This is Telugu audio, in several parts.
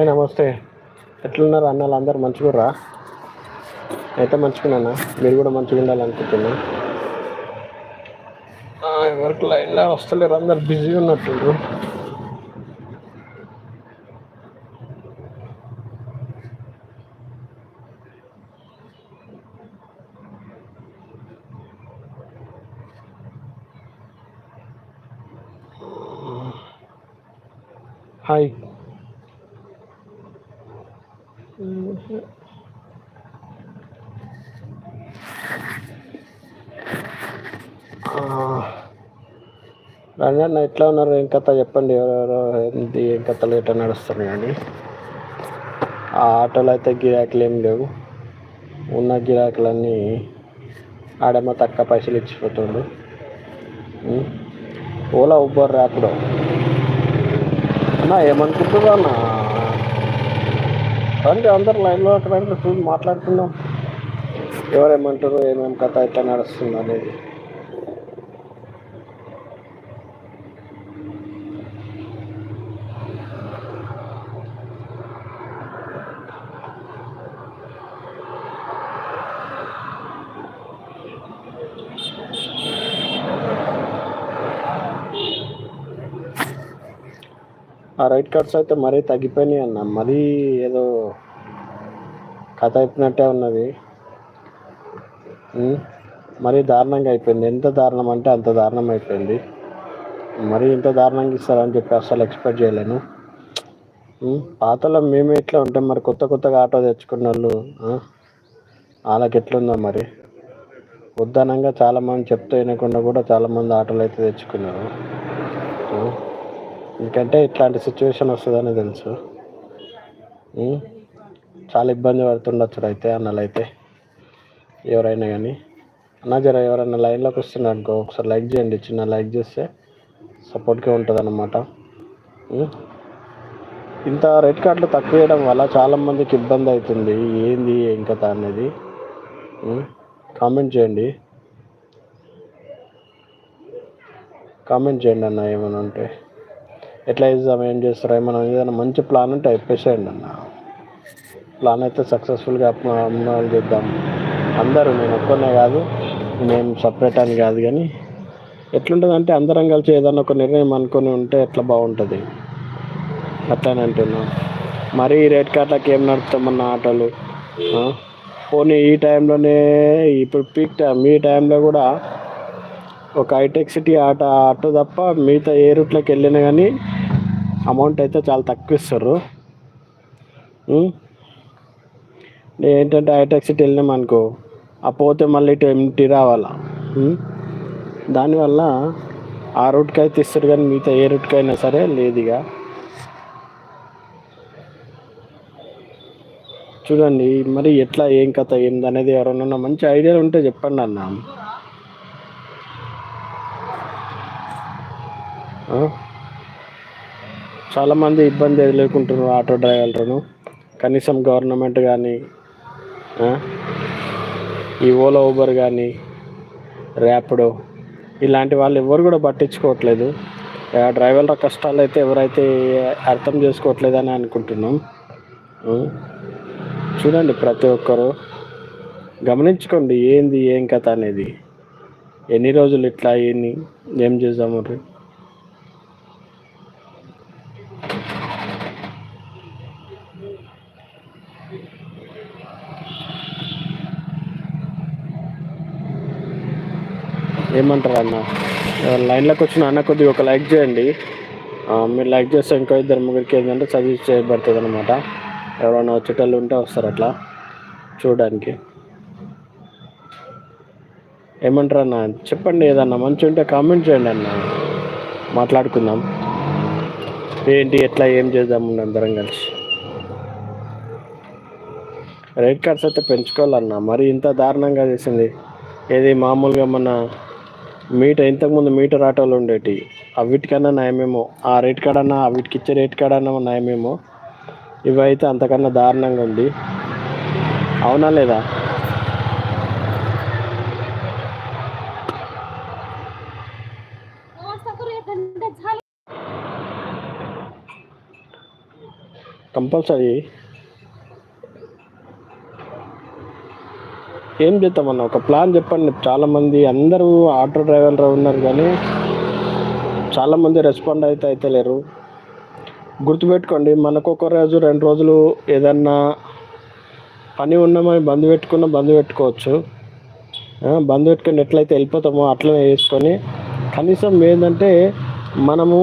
హాయ్ నమస్తే. ఎట్లున్నారు అన్నలు? అందరు మంచిగుర్రా? అయితే మంచుకున్నానా మీరు కూడా మంచిగా ఉండాలనుకుంటున్నా. ఎవరికి లైన్లో వస్తలేరు అందరు బిజీ ఉన్నట్టుండ్రు. హాయ్. రంగన్న ఎట్లా ఉన్నారు? ఏం కథ చెప్పండి. ఎవరెవరో ఏంటి ఏం కథలు ఎట్లా నడుస్తున్నాయి అని ఆ ఆటోలో అయితే గిరాకులు ఏం లేవు. ఉన్న గిరాకులన్నీ ఆడేమో తక్కువ పైసలు ఇచ్చిపోతుండు. ఓలా ఉబ్బర్ ర్యాపిడో అన్నా ఏమనుకుంటున్నా అన్న? రండి అందరు లైన్లో అక్కడ రండి, చూసి మాట్లాడుకుందాం ఎవరేమంటారు ఏమేమి కథ ఎట్లా నడుస్తుంది అనేది. ఆ రైట్ కార్డ్స్ అయితే మరీ తగ్గిపోయినాయి అన్న. మరీ ఏదో కథ అయిపోయినట్టే ఉన్నది. మరీ దారుణంగా అయిపోయింది. ఎంత దారుణం అంటే అంత దారుణం అయిపోయింది. మరీ ఇంత దారుణంగా ఇస్తారని చెప్పి అసలు ఎక్స్పెక్ట్ చేయలేను. పాతలో మేము ఎట్లా ఉంటే మరి కొత్త కొత్తగా ఆటో తెచ్చుకున్న వాళ్ళు వాళ్ళకి ఎట్లుందో మరి. ఉద్దానంగా చాలామంది చెప్తూ వినకుండా కూడా చాలామంది ఆటోలు అయితే తెచ్చుకున్నారు. ఎందుకంటే ఇట్లాంటి సిచ్యువేషన్ వస్తుందని తెలుసు. చాలా ఇబ్బంది పడుతుండొచ్చు అయితే అన్నలు అయితే ఎవరైనా కానీ అన్న జర ఎవరైనా లైన్లోకి వస్తున్నారు అనుకో ఒకసారి లైక్ చేయండి. చిన్న లైక్ చేస్తే సపోర్ట్గా ఉంటుంది అన్నమాట ఇంత రెడ్ కార్డులు తక్కువ వేయడం వల్ల చాలామందికి ఇబ్బంది అవుతుంది. ఏంది ఏం కథ అనేది. కామెంట్ చేయండి. కామెంట్ చేయండి అన్న ఏమైనా ఉంటే. ఎట్లా చేద్దాం ఏం చేస్తారో మనం ఏదైనా మంచి ప్లాన్ ఉంటే చెప్పేసేయండి అన్న. ప్లాన్ అయితే సక్సెస్ఫుల్గా అమలు చేద్దాం. అందరూ నేను ఒక్కనే కాదు నేను సపరేట్ అని కాదు కానీ ఎట్లుంటుంది అంటే అందరం కలిసి ఏదైనా ఒక నిర్ణయం అనుకుని ఉంటే ఎట్లా బాగుంటుంది. అట్లానే అంటున్నా. మరి రేట్ కార్డ్లకి ఏం నడుపుతామన్న ఆటలు? పోనీ ఈ టైంలోనే ఇప్పుడు పీక్ టైం ఈ టైంలో కూడా ఒక హైటెక్ సిటీ ఆట ఆటో తప్ప మిగతా ఏ రూట్లోకి వెళ్ళినా కానీ అమౌంట్ అయితే చాలా తక్కువ ఇస్తారు. ఏంటంటే హైటెక్ సిటీ వెళ్ళినాం అనుకో ఆ పోతే మళ్ళీ ఇటు ఎంటీ రావాలా? దానివల్ల ఆ రూట్కి అయితే ఇస్తారు కానీ మిగతా ఏ రూట్కి అయినా సరే లేదు ఇక చూడండి మరి ఎట్లా ఏం కథ ఏందనేది ఎవరన్నా ఎవరైనా మంచి ఐడియాలు ఉంటే చెప్పండి అన్న. చాలామంది ఇబ్బంది ఎదుర్కొంటున్నారు ఆటో డ్రైవర్లను. కనీసం గవర్నమెంట్ కానీ ఈ ఓలా ఊబర్ కానీ ర్యాపిడో ఇలాంటి వాళ్ళు ఎవరు కూడా పట్టించుకోవట్లేదు. డ్రైవర్ల కష్టాలు అయితే ఎవరైతే అర్థం చేసుకోవట్లేదని అనుకుంటున్నాం. చూడండి ప్రతి ఒక్కరు. గమనించుకోండి ఏంది ఏం కథ అనేది. ఎన్ని రోజులు ఇట్లా ఏంది ఏం చేద్దాము మరి ఏమంటారు అన్న లైన్లోకి వచ్చిన అన్న కొద్దిగా ఒక లైక్ చేయండి. మీరు లైక్ చేస్తే ఇంకో ఇద్దరు ముగ్గురికి ఏంటంటే సజెస్ట్ చేయబడుతుంది అనమాట ఎవరైనా వచ్చేటోళ్ళు ఉంటే వస్తారు అట్లా. చూడడానికి. ఏమంటారు అన్న చెప్పండి ఏదన్నా మంచి ఉంటే కామెంట్ చేయండి అన్న. మాట్లాడుకుందాం. ఏంటి ఎట్లా ఏం చేద్దాం అందరం కలిసి. రేట్ కార్డ్స్ అయితే పెంచుకోవాలన్న. మరి ఇంత దారుణంగా చేసింది. ఏది మామూలుగా మన మీటర్ ఇంతకుముందు మీటర్ ఆటోలు ఉండేటి. అవిటికన్నా నయమేమో. ఆ రేట్ కాడన్నా అన్నా ఇచ్చే రేట్ కాడన్నా అన్నా నయమేమో. ఇవైతే అంతకన్నా దారుణంగా ఉంది. అవునా లేదా? కంపల్సరీ ఏం చేద్దామన్న ఒక ప్లాన్ చెప్పండి. చాలామంది అందరూ ఆటో డ్రైవర్లు ఉన్నారు కానీ చాలామంది రెస్పాండ్ అయితే అయితే లేరు. గుర్తుపెట్టుకోండి మనకు ఒక రోజు రెండు రోజులు ఏదన్నా పని ఉన్నామని బంద్ పెట్టుకున్న బంద్ పెట్టుకోవచ్చు. బంద్ పెట్టుకుని ఎట్లయితే వెళ్ళిపోతామో అట్లనే వేసుకొని కనీసం ఏంటంటే మనము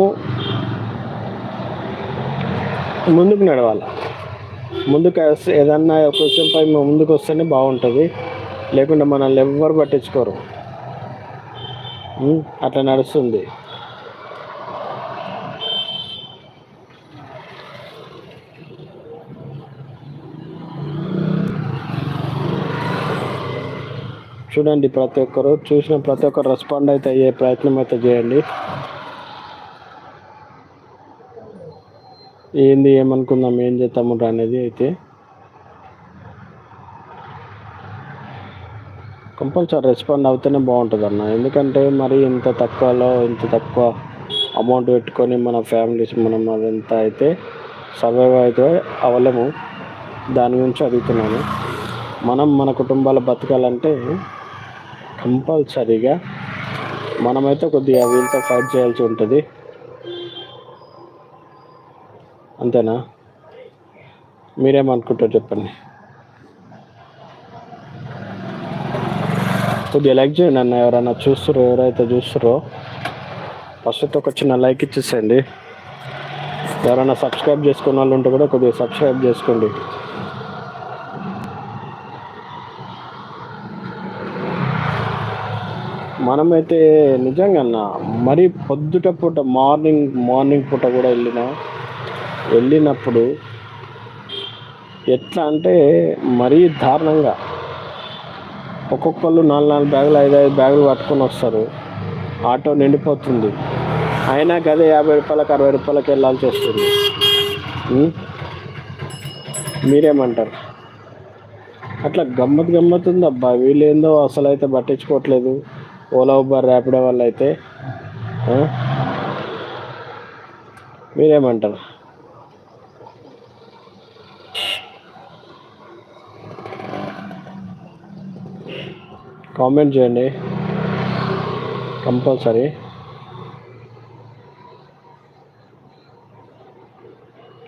ముందుకు నడవాలి. ముందుకు వస్తే ఏదన్నా ఒక పై ముందుకు వస్తేనే బాగుంటుంది. లేకుండా మనల్ని ఎవ్వరు పట్టించుకోరు. అట్లా నడుస్తుంది. చూడండి ప్రతి ఒక్కరు చూసిన ప్రతి ఒక్కరు రెస్పాండ్ అయితే అయ్యే ప్రయత్నం అయితే చేయండి. ఏంది ఏమనుకుందాం ఏం చేద్దాము అనేది అయితే. కంపల్సరీ రెస్పాండ్ అవుతేనే బాగుంటుంది అన్న ఎందుకంటే మరి ఇంత తక్కువలో ఇంత తక్కువ అమౌంట్ పెట్టుకొని మన ఫ్యామిలీస్ మనం అదంతా అయితే సర్వైవ్ అయితే అవ్వలేము దాని గురించి అడుగుతున్నాను. మనం మన కుటుంబాలు బతకాలంటే కంపల్సరీగా మనమైతే కొద్దిగా వీళ్ళతో ఫైట్ చేయాల్సి ఉంటుంది. అంతేనా? మీరేమనుకుంటారు చెప్పండి. కొద్దిగా లైక్ చేయండి అన్న ఎవరైనా చూస్తారో ఎవరైతే చూస్తారో ఫస్ట్ ఒక చిన్న లైక్ ఇచ్చేసేయండి. ఎవరైనా సబ్స్క్రైబ్ చేసుకున్న వాళ్ళు ఉంటే కూడా కొద్దిగా సబ్స్క్రైబ్ చేసుకోండి. మనమైతే నిజంగా అన్న మరి పొద్దుట పూట మార్నింగ్ మార్నింగ్ పూట కూడా వెళ్ళిన వెళ్ళినప్పుడు ఎట్లా అంటే మరీ దారుణంగా ఒక్కొక్కళ్ళు నాలుగు నాలుగు బ్యాగులు ఐదు ఐదు బ్యాగులు పట్టుకొని వస్తారు. ఆటో నిండిపోతుంది. అయినా గదే యాభై రూపాయలకు అరవై రూపాయలకు వెళ్ళాల్సి వస్తుంది. మీరేమంటారు? అట్లా గమ్మత్ గమ్మత్ ఉంది అబ్బా. వీళ్ళేందో అసలు అయితే పట్టించుకోవట్లేదు. ఓలా ఉబర్ ర్యాపిడో వాళ్ళు అయితే మీరేమంటారు? కామెంట్ చేయండి. కంపల్సరీ.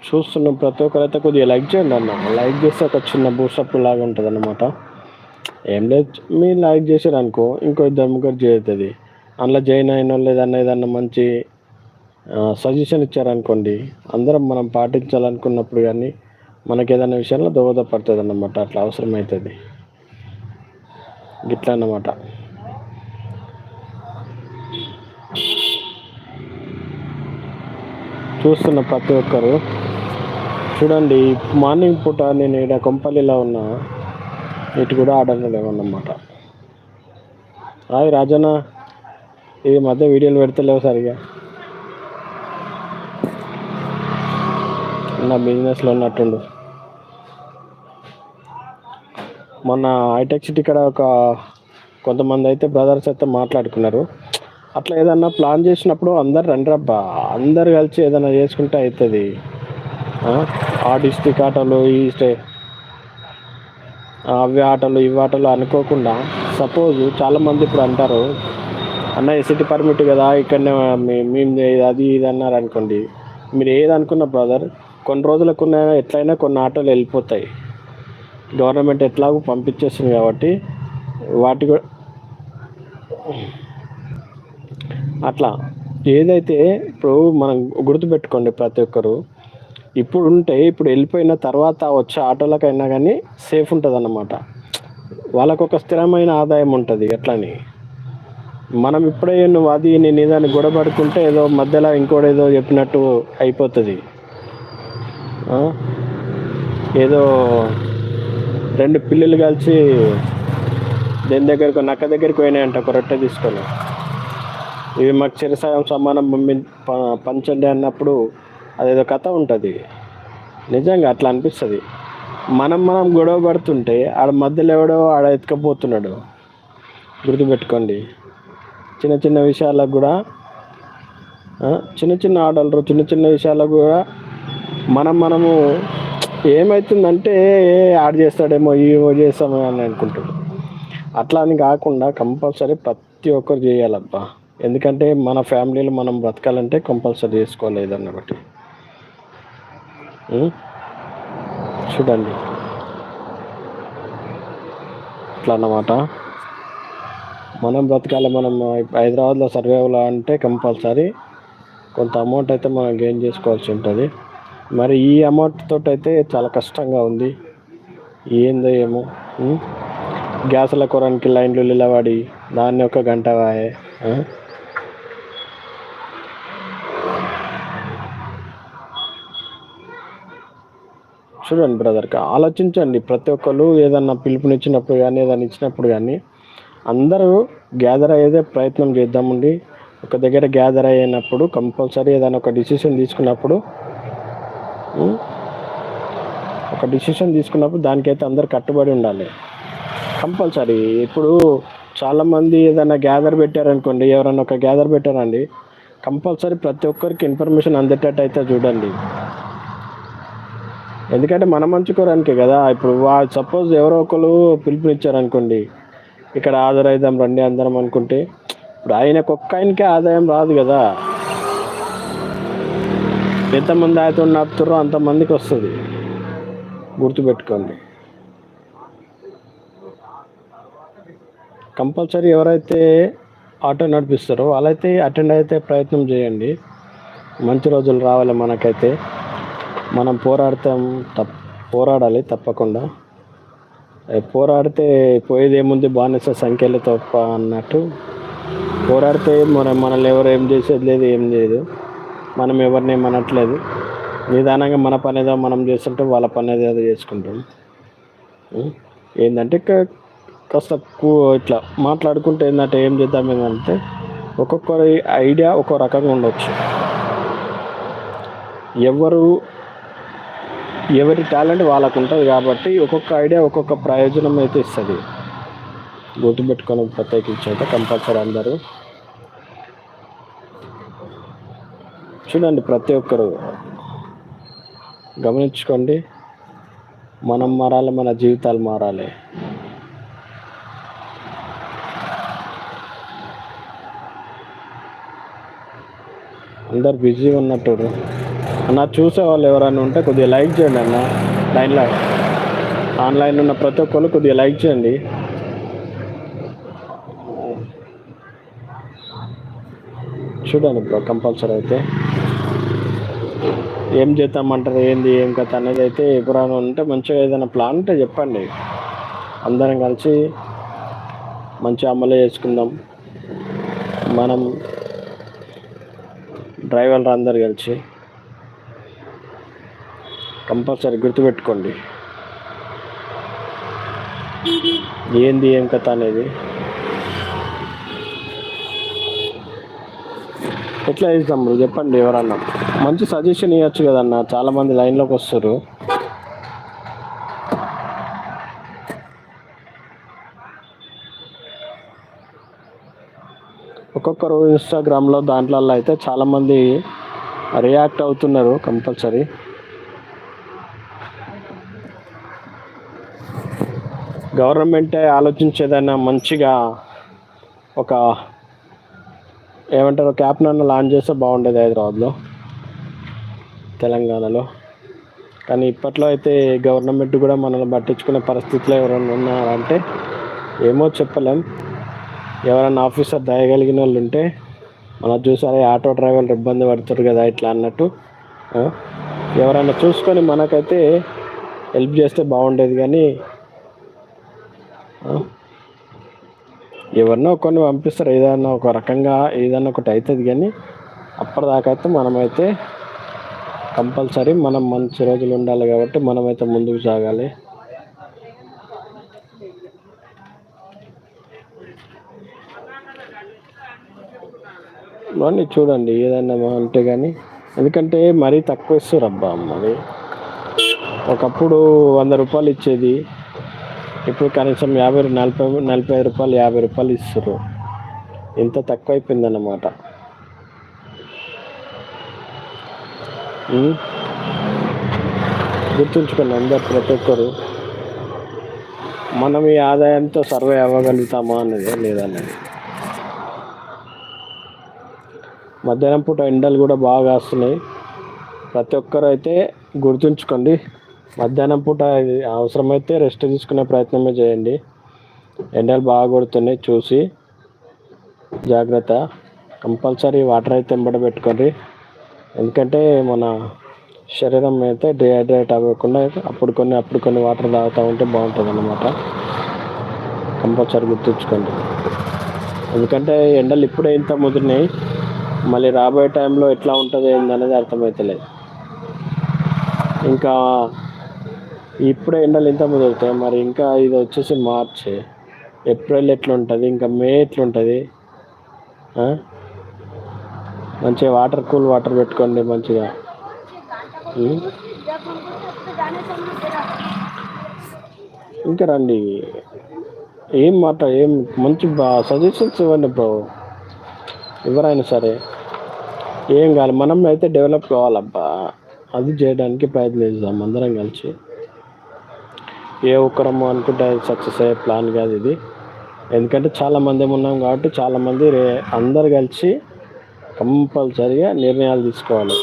చూస్తున్న ప్రతి ఒక్కరైతే కొద్దిగా లైక్ చేయండి అన్న. లైక్ చేస్తే ఒక చిన్న బూస్టప్ లాగా ఉంటుంది అన్నమాట ఏం లేదు మీరు లైక్ చేసారు అనుకో ఇంకో ఇద్దరు ముగ్గురు చేరుతుంది అందులో జాయిన్ అయిన వాళ్ళు ఏదన్నా మంచి సజెషన్ ఇచ్చారనుకోండి అందరం మనం పాటించాలనుకున్నప్పుడు కానీ మనకి ఏదైనా విషయంలో దోహదపడుతుంది అన్నమాట అట్లా అవసరం అవుతుంది గిట్లా అన్నమాట. చూస్తున్న ప్రతి ఒక్కరు. చూడండి మార్నింగ్ పూట నేను ఇక్కడ కొంపల్లిలో ఉన్నా ఇటు కూడా ఆర్డర్లు లేవన్నమాట. హాయ్ రాజన్న ఇది మధ్య వీడియోలు పెడతలేవు సరిగా. నా బిజినెస్లో ఉన్నట్టుండు. మొన్న హైటెక్ సిటీ ఇక్కడ ఒక కొంతమంది అయితే బ్రదర్స్ అయితే మాట్లాడుకున్నారు. అట్లా ఏదన్నా ప్లాన్ చేసినప్పుడు అందరు రండిరబ్బా అందరు కలిసి ఏదైనా చేసుకుంటే అవుతుంది ఆ? డిస్టిక్ ఆటలు ఈ స్టే అవి ఆటలు ఇవి ఆటలు అనుకోకుండా సపోజ్ చాలామంది ఇప్పుడు అంటారు అన్న ఎసిటీ పర్మిట్ కదా ఇక్కడనే మేము అది ఇది అన్నారు అనుకోండి. మీరు ఏది అనుకున్న బ్రదర్ కొన్ని రోజులకు ఎట్లయినా కొన్ని ఆటోలు వెళ్ళిపోతాయి. గవర్నమెంట్ ఎట్లాగో పంపించేస్తుంది కాబట్టి వాటి కూడా అట్లా. ఏదైతే ఇప్పుడు మనం గుర్తుపెట్టుకోండి ప్రతి ఒక్కరు ఇప్పుడు ఉంటే ఇప్పుడు వెళ్ళిపోయిన తర్వాత వచ్చే ఆటోలకైనా కానీ సేఫ్ ఉంటుంది అన్నమాట వాళ్ళకు ఒక స్థిరమైన ఆదాయం ఉంటుంది ఎట్లని. మనం ఇప్పుడే నువ్వు అది నేను ఏదాన్ని గొడబడుకుంటే ఏదో మధ్యలో ఇంకోటి ఏదో చెప్పినట్టు అయిపోతుంది. ఏదో రెండు పిల్లలు కలిసి దేని దగ్గరకు నక్క దగ్గరికి పోయినాయంట ఒక రొట్టె తీసుకొని. ఇవి మాకు చిరసాయం సమానం పంపి- పంచండి అన్నప్పుడు అదేదో కథ ఉంటుంది. నిజంగా అట్లా అనిపిస్తుంది. మనం మనం గొడవ పడుతుంటే ఆడ మధ్యలో ఎవడో ఆడ ఎత్తుకపోతున్నాడు. గుర్తుపెట్టుకోండి. చిన్న చిన్న విషయాలకు కూడా చిన్న చిన్న ఆటలు చిన్న చిన్న విషయాలకు కూడా మనం మనము ఏమవుతుందంటే యాడ్ చేస్తాడేమో ఏమో చేస్తామో అని అనుకుంటాడు. అట్లా అని కాకుండా కంపల్సరీ ప్రతి ఒక్కరు చేయాలబ్బా. ఎందుకంటే మన ఫ్యామిలీలో మనం బ్రతకాలంటే కంపల్సరీ చేసుకోవాలి ఒకటి. చూడండి. అట్లా అన్నమాట. మనం బ్రతకాలి మనం హైదరాబాద్లో సర్వైవల్ అంటే కంపల్సరీ కొంత అమౌంట్ అయితే మనం గెయిన్ చేసుకోవాల్సి ఉంటుంది. మరి ఈ అమౌంట్ తోటి అయితే చాలా కష్టంగా ఉంది. ఏందో ఏమో గ్యాస్ల గ్యాసుల కొరానికి లైన్లు నిలబడి దాన్ని ఒక గంట వాయే చూడండి బ్రదర్ ఆలోచించండి. ప్రతి ఒక్కరు ఏదన్నా పిలుపునిచ్చినప్పుడు కానీ ఏదైనా ఇచ్చినప్పుడు కానీ అందరూ గ్యాదర్ అయ్యేదే ప్రయత్నం చేద్దామండి. ఒక దగ్గర గ్యాదర్ అయినప్పుడు కంపల్సరీ ఏదైనా ఒక డిసిషన్ తీసుకున్నప్పుడు ఒక డిసిషన్ తీసుకున్నప్పుడు దానికైతే అందరు కట్టుబడి ఉండాలి. కంపల్సరీ. ఇప్పుడు చాలామంది ఏదైనా గ్యాదర్ పెట్టారనుకోండి ఎవరైనా ఒక గ్యాదర్ పెట్టారండి కంపల్సరీ ప్రతి ఒక్కరికి ఇన్ఫర్మేషన్ అందేటట్టు అయితే చూడండి. ఎందుకంటే మన మంచి కోరానికే కదా. ఇప్పుడు సపోజ్ ఎవరో ఒకరు పిలుపునిచ్చారనుకోండి ఇక్కడ హాజరైదాం రండి అందరం అనుకుంటే ఇప్పుడు ఆయనకు ఒక్క ఆయనకే ఆదాయం రాదు కదా. ఎంతమంది ఆయనతో నాపుతారో అంతమందికి వస్తుంది. గుర్తుపెట్టుకోండి. కంపల్సరీ ఎవరైతే ఆటో నడిపిస్తారో వాళ్ళైతే అటెండ్ అయితే ప్రయత్నం చేయండి. మంచి రోజులు రావాలి మనకైతే. మనం పోరాడతాం తప్ పోరాడాలి తప్పకుండా. పోరాడితే పోయేది ఏముంది బానిస సంఖ్యలు తప్ప అన్నట్టు. పోరాడితే మన మనల్ని ఎవరు ఏం చేసేది లేదు ఏం లేదు. మనం ఎవరిని ఏమనట్లేదు నిదానంగా మన పని ఏదో మనం చేస్తుంటే వాళ్ళ పని ఏదో చేసుకుంటాం. ఏంటంటే కాస్త ఇట్లా మాట్లాడుకుంటే ఏంటంటే ఏం చేద్దాం ఏంటంటే ఒక్కొక్కరి ఐడియా ఒక్కో రకంగా ఉండొచ్చు. ఎవరు ఎవరి టాలెంట్ వాళ్ళకు ఉంటుంది కాబట్టి ఒక్కొక్క ఐడియా ఒక్కొక్క ప్రయోజనం అయితే ఇస్తుంది. గుర్తుపెట్టుకొని ప్రత్యేకించి అయితే కంపల్సరీ అందరూ చూడండి ప్రతి ఒక్కరు. గమనించుకోండి. మనం మారాలి మన జీవితాలు మారాలి. అందరు బిజీగా ఉన్నట్టు అన్న చూసే వాళ్ళు ఎవరైనా ఉంటే కొద్దిగా లైక్ చేయండి అన్న. లైన్లో ఆన్లైన్ ఉన్న ప్రతి ఒక్కరు కొద్దిగా లైక్ చేయండి. చూడండి బ్రో కంపల్సరీ అయితే. ఏం చేద్దామంటారు ఏంది ఏం కథ అనేది అయితే ఎప్పుడైనా ఉంటే మంచిగా ఏదైనా ప్లాన్ ఉంటే చెప్పండి. అందరం కలిసి మంచి అమలు చేసుకుందాం. మనం డ్రైవర్లు అందరు కలిసి కంపల్సరీ గుర్తుపెట్టుకోండి. ఏంది ఏం కథ అనేది ఎట్లా చేస్తాం బ్రో? చెప్పండి ఎవరన్నా. మంచి సజెషన్ ఇవ్వచ్చు కదన్నా. చాలా మంది లైన్లోకి వస్తారు. ఒక్కొక్కరు ఇన్స్టాగ్రామ్లో దాంట్లో అయితే చాలామంది రియాక్ట్ అవుతున్నారు కంపల్సరీ గవర్నమెంటే ఆలోచించేదైనా మంచిగా ఒక ఏమంటారు క్యాప్ నన్ను లాంచ్ చేస్తే బాగుండేది హైదరాబాద్లో తెలంగాణలో. కానీ ఇప్పట్లో అయితే గవర్నమెంట్ కూడా మనల్ని పట్టించుకునే పరిస్థితిలో ఎవరైనా ఉన్నారంటే ఏమో చెప్పలేం. ఎవరైనా ఆఫీసర్ దయగలిగిన వాళ్ళు ఉంటే మనం చూసారా ఆటో డ్రైవర్లు ఇబ్బంది పడుతారు కదా ఇట్లా అన్నట్టు. ఎవరైనా చూసుకొని మనకైతే హెల్ప్ చేస్తే బాగుండేది కానీ ఎవరినో కొన్ని పంపిస్తారు. ఏదైనా ఒక రకంగా ఏదైనా ఒకటి అవుతుంది కానీ అప్పటిదాకైతే మనమైతే కంపల్సరీ మనం మంచి రోజులు ఉండాలి కాబట్టి మనమైతే ముందుకు సాగాలి. ఇవన్నీ చూడండి ఏదైనా అంటే కానీ. ఎందుకంటే మరీ తక్కువ ఇస్తారు అబ్బా మరి. ఒకప్పుడు వంద రూపాయలు ఇచ్చేది. ఇప్పుడు కనీసం యాభై నలభై నలభై ఐదు రూపాయలు యాభై రూపాయలు ఇస్తారు ఇంత తక్కువ అయిపోయిందన్నమాట గుర్తుంచుకోండి అందరు ప్రతి ఒక్కరు మనం ఈ ఆదాయంతో సర్వే అవ్వగలుగుతామా అనేది లేదన్నది. మధ్యాహ్నం పూట ఎండలు కూడా బాగా వస్తున్నాయి ప్రతి ఒక్కరు అయితే గుర్తుంచుకోండి. మధ్యాహ్నం పూట అవసరమైతే రెస్ట్ తీసుకునే ప్రయత్నమే చేయండి. ఎండలు బాగా కొడుతున్నాయి చూసి జాగ్రత్త. కంపల్సరీ వాటర్ అయితే ఎంబడ పెట్టుకోండి. ఎందుకంటే మన శరీరం అయితే డిహైడ్రేట్ అవ్వకుండా అప్పుడు కొన్ని అప్పుడు కొన్ని వాటర్ తాగుతూ ఉంటే బాగుంటుంది అన్నమాట. కంపల్సరీ గుర్తుంచుకోండి. ఎందుకంటే ఎండలు ఇప్పుడే ఇంత ముదిరినాయి. మళ్ళీ రాబోయే టైంలో ఎట్లా ఉంటుంది ఏందనేది అర్థమవుతలేదు ఇంకా ఇప్పుడే ఎండలు ఎంత ముదురుతాయి మరి ఇంకా ఇది వచ్చేసి మార్చ్. ఏప్రిల్ ఎట్లుంటుంది ఇంకా మే ఎట్లుంటుంది? మంచిగా వాటర్ కూల్ వాటర్ పెట్టుకోండి మంచిగా. ఇంకా రండి. ఏం మాట ఏం మంచి సజెషన్స్ ఇవ్వండి బ్రో. ఎవరైనా సరే. ఏం కాదు మనం అయితే డెవలప్ కావాలబ్బా. అది చేయడానికి ప్రయత్నిస్తాం అందరం కలిసి. ఏ ఒక్కరము అనుకుంటే సక్సెస్ అయ్యే ప్లాన్ కాదు ఇది. ఎందుకంటే చాలామంది ఉన్నాం కాబట్టి చాలామంది రే అందరు కలిసి కంపల్సరిగా నిర్ణయాలు తీసుకోవాలి.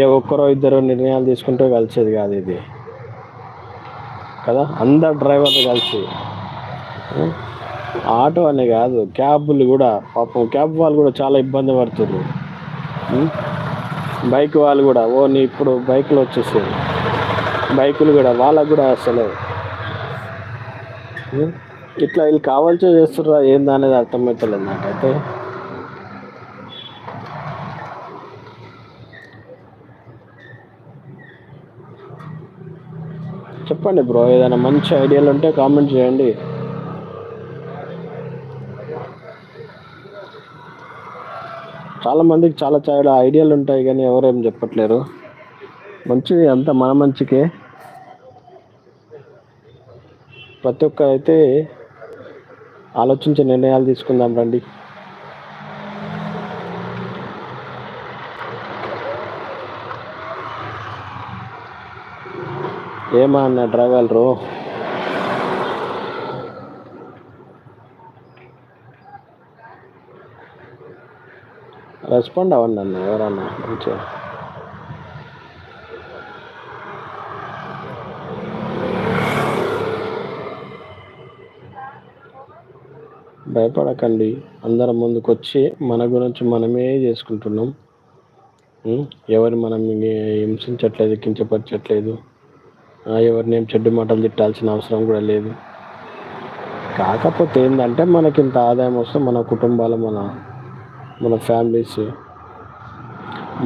ఏ ఒక్కరో ఇద్దరు నిర్ణయాలు తీసుకుంటే కలిసేది కాదు ఇది. కదా? అందరు డ్రైవర్లు కలిసి. ఆటో అనే కాదు క్యాబులు కూడా. పాపం క్యాబ్ వాళ్ళు కూడా చాలా ఇబ్బంది పడుతున్నారు బైక్ వాళ్ళు కూడా. ఓ నీ ఇప్పుడు బైకులు వచ్చేసి బైకులు కూడా వాళ్ళకు కూడా అసలు. ఇట్లా వీళ్ళు కావాల్సో చేస్తుర్రా ఏందా అనేది అర్థమవుతలేదు నాకైతే. చెప్పండి బ్రో ఏదైనా మంచి ఐడియాలు ఉంటే కామెంట్ చేయండి. చాలా మందికి చాలా చాలా ఐడియాలు ఉంటాయి కానీ ఎవరేం చెప్పట్లేరు. మంచిది అంతా మన మంచికే. ప్రతి ఒక్కరైతే అయితే నిర్ణయాలు తీసుకుందాం రండి. ఏమా అన్న డ్రైవర్ రెస్పాండ్ అవ్వండి అన్న ఎవరన్నా మంచిగా. భయపడకండి. అందరం ముందుకొచ్చి మన గురించి మనమే చేసుకుంటున్నాం. ఎవరు మనం హింసించట్లేదు కించపరచట్లేదు. ఎవరిని ఏం చెడ్డు మాటలు తిట్టాల్సిన అవసరం కూడా లేదు. కాకపోతే ఏంటంటే మనకి ఇంత ఆదాయం వస్తే మన కుటుంబాలు మన మన ఫ్యామిలీస్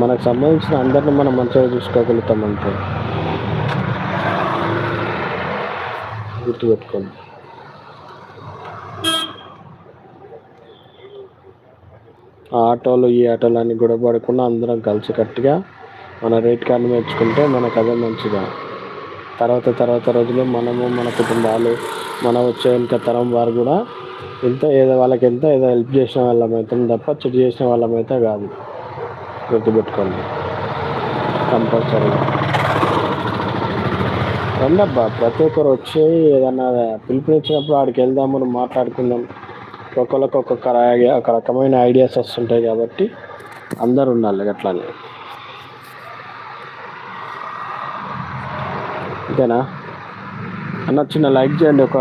మనకు సంబంధించిన అందరిని మనం మంచిగా చూసుకోగలుగుతాం అంతే గుర్తుపెట్టుకోండి. ఆ ఆటోలు ఈ ఆటోలు అని గొడవ పడకుండా అందరం కలిసికట్టుగా మన రేట్ కార్డు మెచ్చుకుంటే మనకు అదే మంచిగా. తర్వాత తర్వాత రోజులు మనము మన కుటుంబాలు మన వచ్చే ఇంకా తరం వారు కూడా ఎంత ఏదో వాళ్ళకి ఎంత ఏదో హెల్ప్ చేసిన వాళ్ళం అవుతాం తప్ప చెడు చేసిన వాళ్ళం అయితే కాదు. గుర్తుపెట్టుకోండి. కంపల్సరీగా రండబ్బా ప్రతి ఒక్కరు వచ్చి ఏదన్నా పిలుపునిచ్చినప్పుడు ఆడికి వెళ్దామని మాట్లాడుకుందాం. ఒక్కొక్కరికి ఒక్కొక్క ఒక రకమైన ఐడియాస్ వస్తుంటాయి కాబట్టి అందరు ఉండాలి అట్లానే. అంతేనా అన్న చిన్న లైక్ చేయండి. ఒక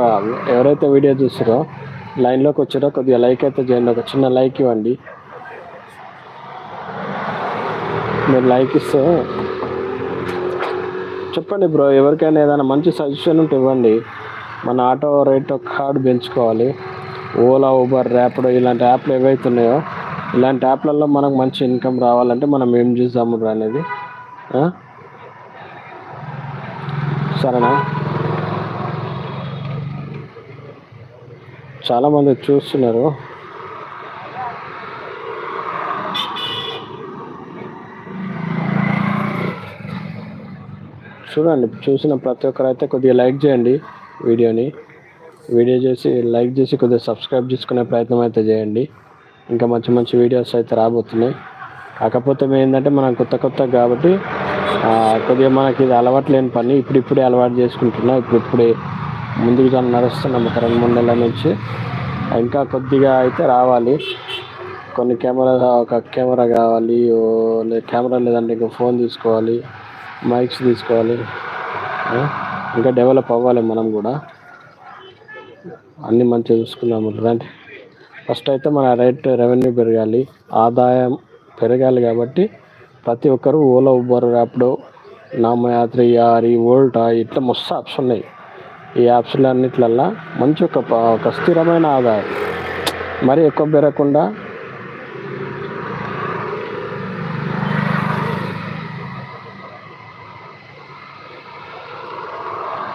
ఎవరైతే వీడియో చూస్తారో లైన్లోకి వచ్చారో కొద్దిగా లైక్ అయితే చేయండి. ఒక చిన్న లైక్ ఇవ్వండి. మీరు లైక్ ఇస్తే చెప్పండి బ్రో ఎవరికైనా ఏదైనా మంచి సజెషన్ ఉంటే ఇవ్వండి. మన ఆటో రేట్ కార్డు పెంచుకోవాలి ఓలా ఊబర్ ర్యాపిడో ఇలాంటి యాప్లు ఏవైతే ఉన్నాయో ఇలాంటి యాప్లలో మనకు మంచి ఇన్కమ్ రావాలంటే మనం ఏం చేద్దాము అనేది? సరేనా? చాలామంది చూస్తున్నారు. చూడండి చూసిన ప్రతి ఒక్కరైతే కొద్దిగా లైక్ చేయండి వీడియోని. వీడియో చేసి లైక్ చేసి కొద్దిగా సబ్స్క్రైబ్ చేసుకునే ప్రయత్నం అయితే చేయండి. ఇంకా మంచి మంచి వీడియోస్ అయితే రాబోతున్నాయి. కాకపోతే ఏంటంటే మనం కొత్త కొత్త కాబట్టి కొద్దిగా మనకి ఇది అలవాటు లేని పని ఇప్పుడిప్పుడే అలవాటు చేసుకుంటున్నా. ఇప్పుడిప్పుడే ముందుకు జర నడుస్తున్నాం ఒక రెండు మూడు నెలల నుంచి. ఇంకా కొద్దిగా అయితే రావాలి. కొన్ని కెమెరా ఒక కెమెరా కావాలి కెమెరా లేదంటే ఇంకా ఫోన్ తీసుకోవాలి మైక్స్ తీసుకోవాలి. ఇంకా డెవలప్ అవ్వాలి మనం కూడా. అన్నీ మంచిగా చూసుకున్నాము రండి ఫస్ట్ అయితే మన రైట్ రెవెన్యూ పెరగాలి ఆదాయం పెరగాలి కాబట్టి ప్రతి ఒక్కరు ఓలా ఉబర్ ర్యాపిడో నామయాత్రి యారి వోల్టా ఇట్లా మస్తు యాప్స్ ఉన్నాయి. ఈ యాప్స్లన్నిట్లల్లా మంచి ఒక ఒక స్థిరమైన ఆదాయం. మరి ఎక్కువ పెరగకుండా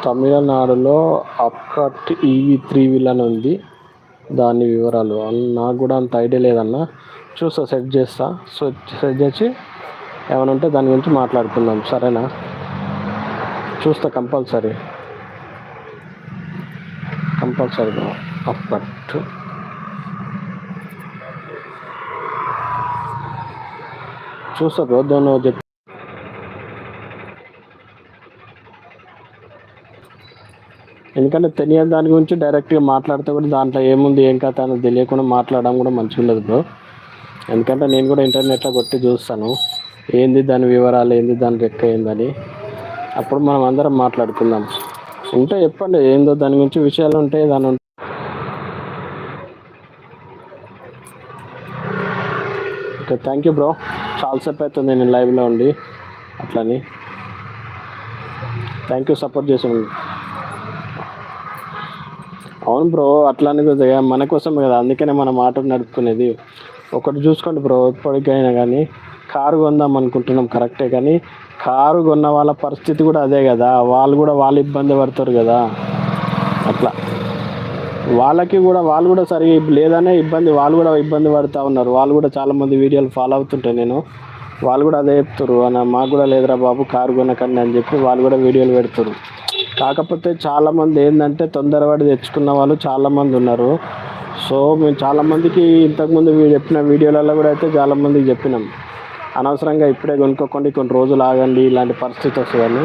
తమిళనాడులో అప్కట్ ఈవీ త్రీ వీల్ అని ఉంది. దాని వివరాలు. నాకు కూడా అంత ఐడియా లేదన్న. చూస్తా సెట్ చేస్తా. సో సెట్ చేసి ఏమైనా ఉంటే దాని గురించి మాట్లాడుకుందాం. సరేనా? చూస్తా కంపల్సరీ. కంపల్సరీ అప్పట్ చూస్తా బ్రో. నువ్వు ఎందుకంటే తెలియని దాని గురించి డైరెక్ట్గా మాట్లాడితే కూడా దాంట్లో ఏముంది ఏం కథ అనేది తెలియకుండా మాట్లాడడం కూడా మంచిగా ఉండదు బ్రో ఎందుకంటే నేను కూడా ఇంటర్నెట్లో కొట్టి చూస్తాను. ఏంది దాని వివరాలు ఏంది దాని రెక్క ఏందని. అప్పుడు మనం అందరం మాట్లాడుకుందాం. ఉంటే చెప్పండి ఏందో దాని గురించి విషయాలు ఉంటాయి దాని ఓకే థ్యాంక్ యూ బ్రో చాలాసేపు అవుతుంది నేను లైవ్లో ఉండి అట్లని. థ్యాంక్ యూ సపోర్ట్ చేసాను అవును బ్రో అట్లానే కొద్దిగా మన కోసం కదా అందుకనే మనం ఆటో నడుపుకునేది. ఒకటి చూసుకోండి బ్రో ఎప్పటికైనా కానీ కారు కొందాం అనుకుంటున్నాం కరెక్టే కానీ కారు కొన్న వాళ్ళ పరిస్థితి కూడా అదే కదా వాళ్ళు కూడా వాళ్ళు ఇబ్బంది పడతారు కదా. అట్లా. వాళ్ళకి కూడా వాళ్ళు కూడా సరిగా లేదనే ఇబ్బంది వాళ్ళు కూడా ఇబ్బంది పడుతూ ఉన్నారు. వాళ్ళు కూడా చాలామంది వీడియోలు ఫాలో అవుతుంటే నేను వాళ్ళు కూడా అదే చెప్తారు అన్న మాకు కూడా లేదురా బాబు కారు కొనకండి అని చెప్పి వాళ్ళు కూడా వీడియోలు పెడతారు. కాకపోతే చాలామంది ఏంటంటే తొందరపడి తెచ్చుకున్న వాళ్ళు చాలామంది ఉన్నారు. సో మేము చాలామందికి ఇంతకుముందు చెప్పిన వీడియోలలో కూడా అయితే చాలామందికి చెప్పినాం. అనవసరంగా ఇప్పుడే కొనుక్కోకండి కొన్ని రోజులు ఆగండి ఇలాంటి పరిస్థితి వస్తుందని.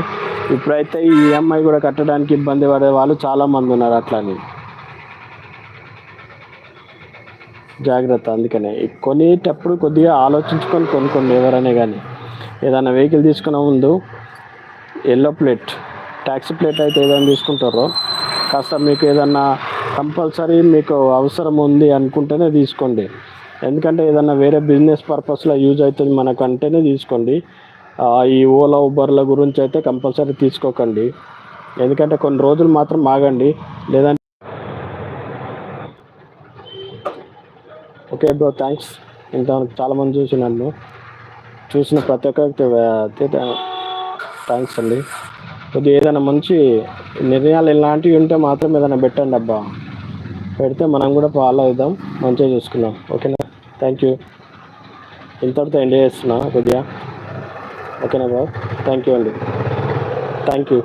ఇప్పుడైతే ఈ ఈఎంఐ కూడా కట్టడానికి ఇబ్బంది పడే వాళ్ళు చాలామంది ఉన్నారు అట్లని. జాగ్రత్త అందుకనే. కొనేటప్పుడు కొద్దిగా ఆలోచించుకొని కొనుక్కోండి ఎవరైనా కానీ. ఏదైనా వెహికల్ తీసుకునే ముందు ఎల్లో ప్లేట్ ట్యాక్సీ ప్లేట్ అయితే ఏదైనా తీసుకుంటారో కాస్త మీకు ఏదన్నా కంపల్సరీ మీకు అవసరం ఉంది అనుకుంటేనే తీసుకోండి. ఎందుకంటే ఏదన్నా వేరే బిజినెస్ పర్పస్లో యూజ్ అవుతుంది మనకు అంటేనే తీసుకోండి ఈ ఓలా ఉబర్ల గురించి అయితే కంపల్సరీ తీసుకోకండి. ఎందుకంటే కొన్ని రోజులు మాత్రం ఆగండి. లేదంటే ఓకే బ్రో థ్యాంక్స్ ఇంత చాలామంది చూసి నన్ను చూసిన ప్రతి ఒక్కరికి థ్యాంక్స్ అండి. కొద్దిగా ఏదైనా మంచి నిర్ణయాలు ఇలాంటివి ఉంటే మాత్రం ఏదైనా పెట్టండి అబ్బా. పెడితే మనం కూడా ఫాలో అవుదాం మంచిగా చూసుకుందాం. ఓకేనా? థ్యాంక్ యూ ఇంతటితో ఎంజాయ్ చేస్తున్నా కొద్దిగా. ఓకేనా బాబు? థ్యాంక్ యూ అండి. Thank you